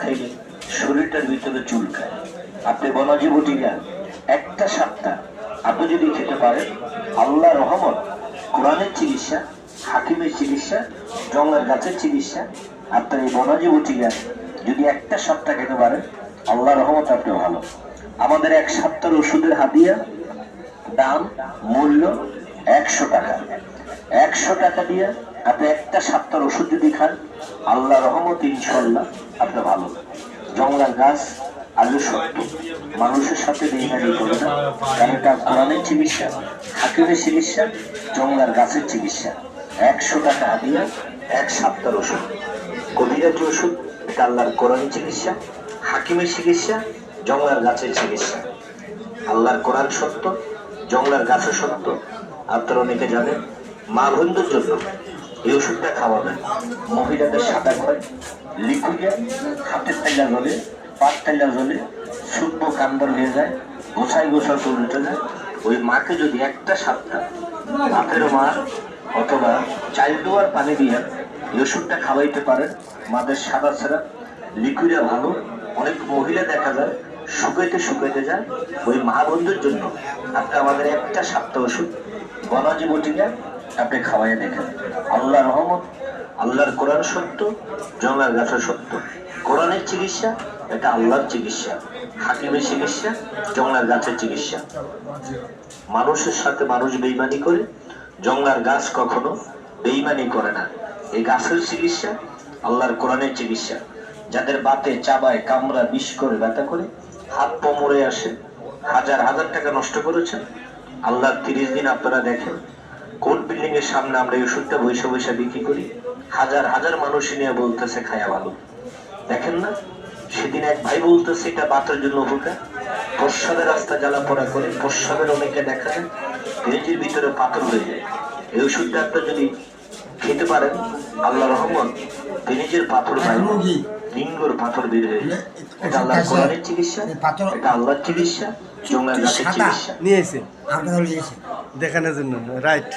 খাইলে শরীরটার ভিতরে আপনি একটা আপনি যদি খেতে পারেন আল্লাহ রহমত, কোরআনের চিকিৎসা, হাকিমের চিকিৎসা, জঙ্গলের গাছের চিকিৎসা, আপনার এই যদি একটা সপ্তাহ খেতে পারেন আল্লাহ রহমত আপনি ভালো। আমাদের এক সপ্তাহের ওষুধের হাতিয়া দাম, মূল্য একশো টাকা। একশো টাকা দিয়ে আপনি একটা সপ্তাহের ওষুধ যদি খান আল্লাহ রহমত ইনশাল্লাহ আপনি ভালো। জঙ্গলার গাছ, আলু সত্য। মানুষের সাথে বেইমানি করে না। কারণ এটা কোরআনের চিকিৎসা। হাকিমের চিকিৎসা, জঙ্গলার গাছের চিকিৎসা। একশো টাকা হাদিয়া এক সপ্তাহের ওষুধ। কবিরাজি ওষুধ, এটা আল্লাহর কোরআন চিকিৎসা। হাকিমের চিকিৎসা, জঙ্গলার গাছের চিকিৎসা। আল্লাহর কোরআন সত্য, জঙ্গলার গাছও সত্য। আপনারা অনেকে জানেন মা বন্ধুর জন্য এই ওষুধটা খাওয়াবেন মহিলাদের সাদা হয় লিকুইডে হাতের তেলা জলে পাট তেলা জলে শুকনো কান্দর হয়ে যায় গোছাই গোছা চলে উঠে যায়। ওই মাকে যদি একটা সাতটা হাতের মা অথবা চাইল্ড দোয়ার পানি দিয়ে এই ওষুধটা খাওয়াইতে পারেন, মাদের সাদা ছাড়া লিকুইডে ভালো। অনেক মহিলা দেখা যায়, শুকাইতে শুকাইতে যায়। ওই মা বন্ধুর জন্য আপনি আমাদের একটা সপ্তাহ ওষুধ বনজীবটিকা আপনি খাওয়াই দেখেন। আল্লাহ রহমত, আল্লাহর কোরআন সত্য জঙ্গলার গাছের সত্য। কোরআনের চিকিৎসা, এটা আল্লাহর চিকিৎসা। হাকিমের চিকিৎসা জঙ্গলার গাছের চিকিৎসা। মানুষের সাথে মানুষ বেইমানি করে, জঙ্গলার গাছ কখনো বেইমানি করে না। এই গাছের চিকিৎসা, আল্লাহর কোরআনের চিকিৎসা। যাদের বাতে চাবায় কামড়া বিষ করে, ব্যথা করে, হাত পা মরে আসে, হাজার হাজার টাকা নষ্ট করেছেন। আল্লাহ তিরিশ দিন আপনারা দেখেন কোন বিল্ডিং এর সামনে আমরা এই ওষুধটা বৈশা বৈশা বিক্রি করি? হাজার হাজার মানুষ নিয়ে বলতেছে, খায়া ভালো। দেখেন না? সেদিন এক ভাই বলতেছে, এটা বাতের জন্য উপকার প্রসাদের রাস্তা জ্বালা পড়া করে প্রসাদের অনেকে দেখা যায় পেঁচির ভিতরে পাথর হয়ে যায়। এই ওষুধটা আপনার যদি খেতে পারেন আল্লাহ রহমত পেঁচির পাথর পায়। লিঙ্গর পাথর বের হয়ে এটা আল্লাহর কোরআনের চিকিৎসা পাথর- এটা আল্লাহর চিকিৎসা জঙ্গলের গাছের চিকিৎসা। নিয়েছে দেখানোর জন্য। রাইট।